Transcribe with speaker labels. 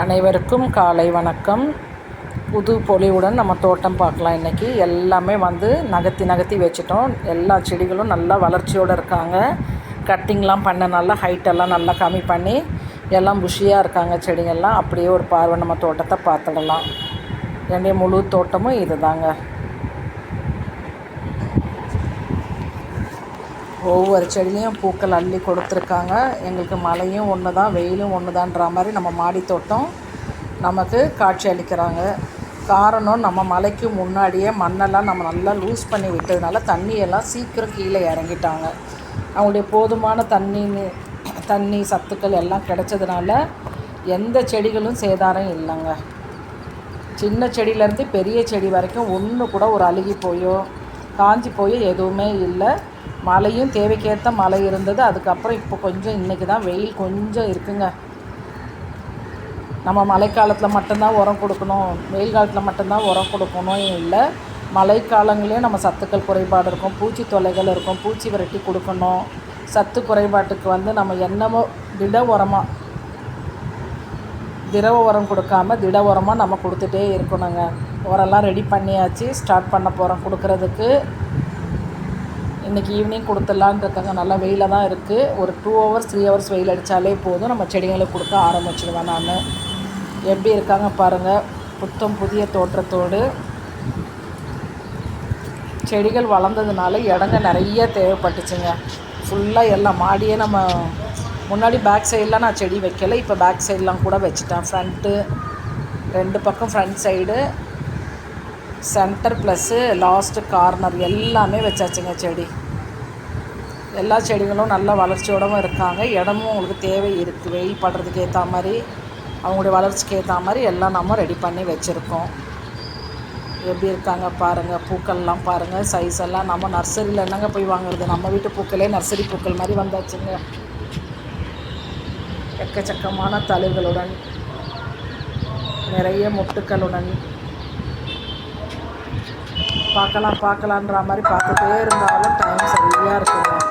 Speaker 1: அனைவருக்கும் காலை வணக்கம். புது பொலிவுடன் நம்ம தோட்டம் பார்க்கலாம். இன்றைக்கி எல்லாமே வந்து நகர்த்தி நகர்த்தி வச்சுட்டோம். எல்லா செடிகளும் நல்லா வளர்ச்சியோடு இருக்காங்க. கட்டிங்லாம் பண்ண நல்லா ஹைட்டெல்லாம் நல்லா கம்மி பண்ணி எல்லாம் புஷியாக இருக்காங்க செடிங்கள்லாம். அப்படியே ஒரு பார்வை நம்ம தோட்டத்தை பார்த்துடலாம். என்னுடைய முழு தோட்டமும் இது தாங்க ஒவ்வொரு செடியிலையும் பூக்கள் அள்ளி கொடுத்துருக்காங்க. எங்களுக்கு மழையும் ஒன்று தான் வெயிலும் ஒன்று தான்ற மாதிரி நம்ம மாடி தோட்டம் நமக்கு காட்சி அளிக்கிறாங்க. காரணம் நம்ம மலைக்கு முன்னாடியே மண்ணெல்லாம் நம்ம நல்லா லூஸ் பண்ணி விட்டதுனால தண்ணியெல்லாம் சீக்கிரம் கீழே இறங்கிட்டாங்க. அவங்களுடைய போதுமான தண்ணி தண்ணி சத்துக்கள் எல்லாம் கிடைச்சதுனால எந்த செடிகளும் சேதாரம் இல்லைங்க. சின்ன செடியிலேருந்து பெரிய செடி வரைக்கும் ஒன்று கூட ஒரு அழுகி போயோ காஞ்சி போய் எதுவுமே இல்லை. மழையும் தேவைக்கேற்ற மழை இருந்தது. அதுக்கப்புறம் இப்போ கொஞ்சம் இன்றைக்கி தான் வெயில் கொஞ்சம் இருக்குங்க. நம்ம மழைக்காலத்தில் மட்டும்தான் உரம் கொடுக்கணும். வெயில் காலத்தில் மட்டும்தான் உரம் கொடுக்கணும் இல்லை. மழைக்காலங்களையும் நம்ம சத்துக்கள் குறைபாடு இருக்கும். பூச்சி தொல்லைகள் இருக்கும். பூச்சி விரட்டி கொடுக்கணும். சத்து குறைபாட்டுக்கு வந்து நம்ம என்னமோ திட உரமாக திரவ உரம் கொடுக்காம திட உரமாக நம்ம கொடுத்துட்டே இருக்கணுங்க. உரம்லாம் ரெடி பண்ணியாச்சு. ஸ்டார்ட் பண்ண போகிறோம் கொடுக்குறதுக்கு. இன்றைக்கி ஈவினிங் கொடுத்துடலான் இருக்காங்க நல்லா வெயிலாக தான் இருக்குது ஒரு டூ ஹவர்ஸ் த்ரீ ஹவர்ஸ் வெயில் அடித்தாலே போதும். நம்ம செடிங்களுக்கு கொடுக்க ஆரம்பிச்சிடுவேன் நான். எப்படி இருக்காங்க பாருங்கள் புத்தம் புதிய தோற்றத்தோடு. செடிகள் வளர்ந்ததுனால இடங்க நிறைய தேவைப்பட்டுச்சுங்க. ஃபுல்லாக எல்லாம் மாடியே நம்ம முன்னாடி பேக் சைடெலாம் நான் செடி வைக்கலை. இப்போ பேக் சைடெலாம் கூட வச்சுட்டேன். ஃப்ரண்ட்டு ரெண்டு பக்கம் front side centre plus last corner எல்லாமே வச்சாச்சுங்க செடி. எல்லா செடிகளும் நல்ல வளர்ச்சியோடவும் இருக்காங்க. இடமும் உங்களுக்கு தேவை இருக்குது வெயில் படுறதுக்கு ஏற்ற மாதிரி அவங்களுடைய வளர்ச்சிக்கு ஏற்ற மாதிரி எல்லாம் நம்ம ரெடி பண்ணி வச்சுருக்கோம். எப்படி இருக்காங்க பாருங்கள் பூக்கள்லாம் பாருங்கள் சைஸ் எல்லாம் நம்ம நர்சரியில் என்னங்க போய் வாங்குறது? நம்ம வீட்டு பூக்களே நர்சரி பூக்கள் மாதிரி வந்தாச்சுங்க. எக்கச்சக்கமான தளிர்களுடன் நிறைய மொட்டுக்களுடன் பார்க்கலாம் பார்க்கலான்ற மாதிரி பார்த்துட்டே இருந்தாலும் டைம் சரியாக இருக்குங்க.